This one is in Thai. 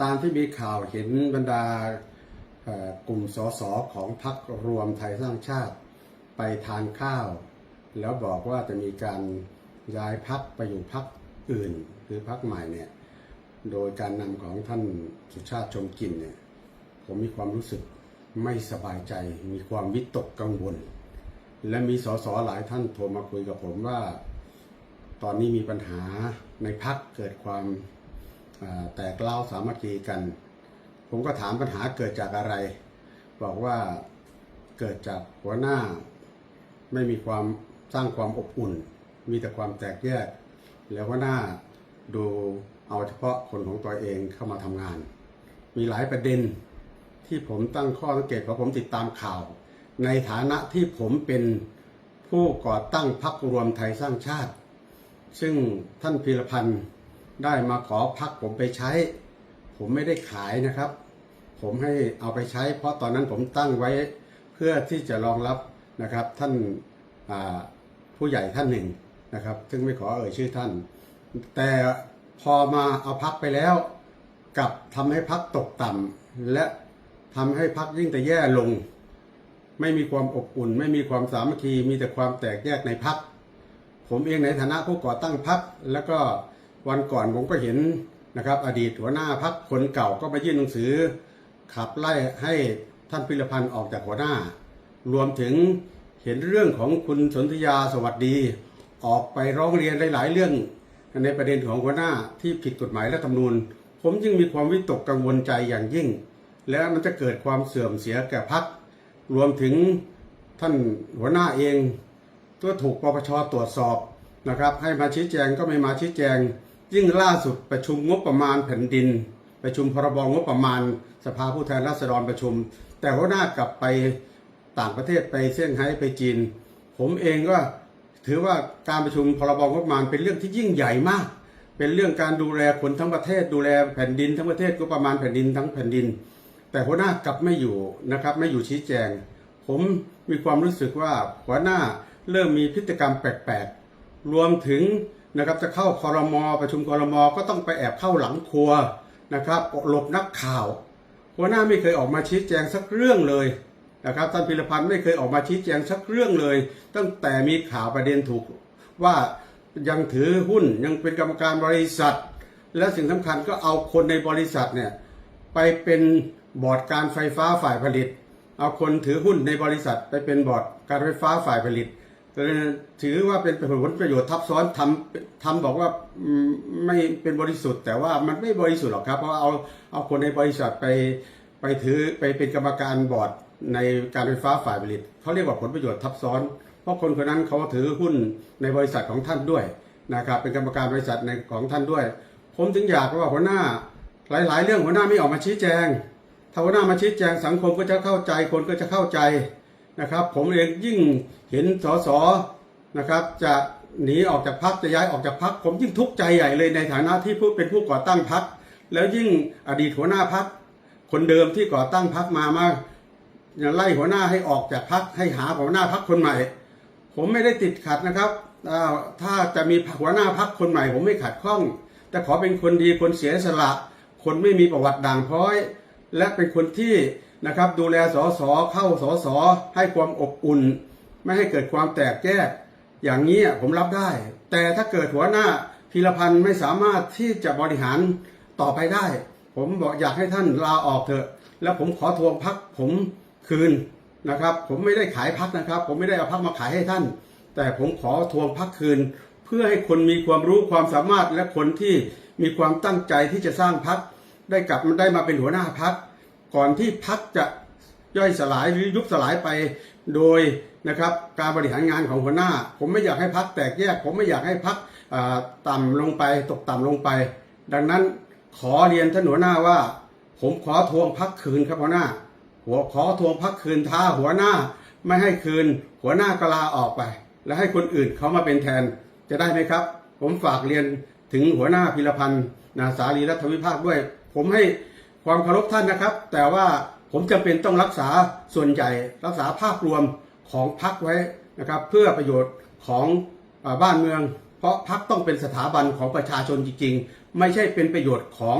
ตามที่มีข่าวเห็นบรรดากลุ่มสสของพรรครวมไทยสร้างชาติไปทานข้าว แล้วบอกว่าจะมีการย้ายพักไปอยู่พักอื่น คือพักใหม่เนี่ยโดยการนำของท่านสุชาติชมกินเนี่ยผมมีความรู้สึกไม่สบายใจ มีความวิตกกังวล และมีสสหลายท่านโทรมาคุยกับผมว่า ตอนนี้มีปัญหาในพักเกิดความ แตกเล่าสามัคคีกัน ผมก็ถามปัญหาเกิดจากอะไร บอกว่าเกิดจากหัวหน้า ไม่มีความสร้างความอบอุ่น มีแต่ความแตกแยก แล้วหัวหน้าดูเอาเฉพาะคนของตัวเองเข้ามาทำงาน มีหลายประเด็นที่ผมตั้งข้อสังเกตเพราะผมติดตามข่าว ในฐานะที่ผมเป็นผู้ก่อตั้งพรรครวมไทยสร้างชาติ ซึ่งท่านพีรพันธ์ ได้มาขอพักผมไปใช้ ผมไม่ได้ขายนะครับ ผมให้เอาไปใช้ เพราะตอนนั้นผมตั้งไว้เพื่อที่จะรองรับนะครับท่านผู้ใหญ่ท่านหนึ่งนะครับ ซึ่งไม่ขอเอ่ยชื่อท่าน แต่พอมาเอาพักไปแล้วกับทำให้พักตกต่ำและทำให้พักยิ่งแต่แย่ลง ไม่มีความอบอุ่น ไม่มีความสามัคคีมีแต่ความแตกแยกในพัก ผมเองในฐานะผู้ก่อตั้งพักแล้วก็ วันก่อนผมก็เห็นนะครับ อดีตหัวหน้าพักคนเก่าก็มายื่นหนังสือ ขับไล่ให้ท่านพิรพันธ์ออกจากหัวหน้า รวมถึงเห็นเรื่องของคุณสนธยาสวัสดี ออกไปร้องเรียนหลาย ๆ เรื่องในประเด็นของหัวหน้าที่ผิดกฎหมายรัฐธรรมนูญ ผมจึงมีความวิตกกังวลใจอย่างยิ่ง และมันจะเกิดความเสื่อมเสียแก่พักรวมถึงท่านหัวหน้าเองก็ถูกปปชตรวจสอบนะครับ ให้มาชี้แจงก็ไม่มาชี้แจง ยิ่งล่าสุดประชุมงบประมาณแผ่นดิน ประชุมพรบงบประมาณ สภาผู้แทนราษฎรประชุม แต่หัวหน้ากลับไปต่างประเทศไปเซี่ยงไฮ้ไปจีน ผมเองก็ถือว่าการประชุมพรบงบประมาณเป็นเรื่องที่ยิ่งใหญ่มาก เป็นเรื่องการดูแลคนทั้งประเทศดูแลแผ่นดินทั้งประเทศก็ประมาณแผ่นดินทั้งแผ่นดิน แต่หัวหน้ากลับไม่อยู่นะครับไม่อยู่ชี้แจง ผมมีความรู้สึกว่าหัวหน้าเริ่มมีพฤติกรรมแปลกๆรวมถึง นะครับจะเข้าคอรมอประชุมคอรมอก็ต้องไปแอบเข้าหลังครัวนะครับหลบนักข่าวหัวหน้าไม่เคยออกมาชี้แจงสักเรื่องเลยนะครับท่านพิรพันธ์ไม่เคยออกมาชี้แจงสักเรื่องเลย ตั้งแต่มีข่าวประเด็นถูกว่ายังถือหุ้นยังเป็นกรรมการบริษัท และสิ่งสำคัญก็เอาคนในบริษัทเนี่ยไปเป็นบอร์ดการไฟฟ้าฝ่ายผลิต เอาคนถือหุ้นในบริษัทไปเป็นบอร์ดการไฟฟ้าฝ่ายผลิต ถือว่าเป็นผลประโยชน์ทับซ้อนทำทำบอกว่าไม่เป็นบริสุทธิ์ แต่ว่ามันไม่บริสุทธิ์หรอกครับ เพราะเอาเอาคนในบริษัทไปไปถือไปเป็นกรรมการบอร์ดในการไฟฟ้าฝ่ายผลิตเขาเรียกว่าผลประโยชน์ทับซ้อน เพราะคนคนนั้นเขาถือหุ้นในบริษัทของท่านด้วยนะครับเป็นกรรมการบริษัทในของท่านด้วย ผมจึงอยากว่าหัวหน้าหลาย ๆ เรื่องหัวหน้าไม่ออกมาชี้แจง ถ้าหัวหน้ามาชี้แจงสังคมก็จะเข้าใจคนก็จะเข้าใจ นะครับ ผมเองยิ่งเห็นสสนะครับ จะหนีออกจากพักจะย้ายออกจากพัก ผมยิ่งทุกข์ใจใหญ่เลยในฐานะที่ผู้เป็นผู้ก่อตั้งพัก แล้วยิ่งอดีตหัวหน้าพัก คนเดิมที่ก่อตั้งพักมามาไล่หัวหน้าให้ออกจากพักให้หาหัวหน้าพักคนใหม่ ผมไม่ได้ติดขัดนะครับถ้าจะมีหัวหน้าพักคนใหม่ ผมไม่ขัดข้อง แต่ขอเป็นคนดีคนเสียสละ คนไม่มีประวัติด่างพร้อย และเป็นคนที่ นะครับ ดูแลสอสอเข้าสอสอให้ความอบอุ่น ไม่ให้เกิดความแตกแยก อย่างนี้ผมรับได้ แต่ถ้าเกิดหัวหน้าพีรพันธ์ไม่สามารถที่จะบริหารต่อไปได้ ผมบอกอยากให้ท่านลาออกเถอะ แล้วผมขอทวงพักผมคืนนะครับ ผมไม่ได้ขายพักนะครับ ผมไม่ได้เอาพักมาขายให้ท่าน แต่ผมขอทวงพักคืน เพื่อให้คนมีความรู้ความสามารถและคนที่มีความตั้งใจที่จะสร้างพักได้กลับมาได้มาเป็นหัวหน้าพัก ก่อนที่พักจะย่อยสลายหรือยุบสลายไปโดยนะครับการบริหารงานของหัวหน้า ผมไม่อยากให้พักแตกแยก ผมไม่อยากให้พักต่ำลงไปตกต่ำลงไป ดังนั้นขอเรียนท่านหัวหน้าว่า ผมขอทวงพักคืนครับหัวหน้า หัวขอทวงพักคืนท้าหัวหน้า ไม่ให้คืน หัวหน้าก็ลาออกไป แล้วให้คนอื่นเขามาเป็นแทนจะได้ไหมครับ ผมฝากเรียนถึงหัวหน้าพิรพันธ์นาสาลีรัฐวิภาคด้วย ผมให้ ความเคารพท่านนะครับ แต่ว่าผมจำเป็นต้องรักษาส่วนใหญ่รักษาภาพรวมของพักไว้นะครับ เพื่อประโยชน์ของบ้านเมือง เพราะพักต้องเป็นสถาบันของประชาชนจริงๆ ไม่ใช่เป็นประโยชน์ของ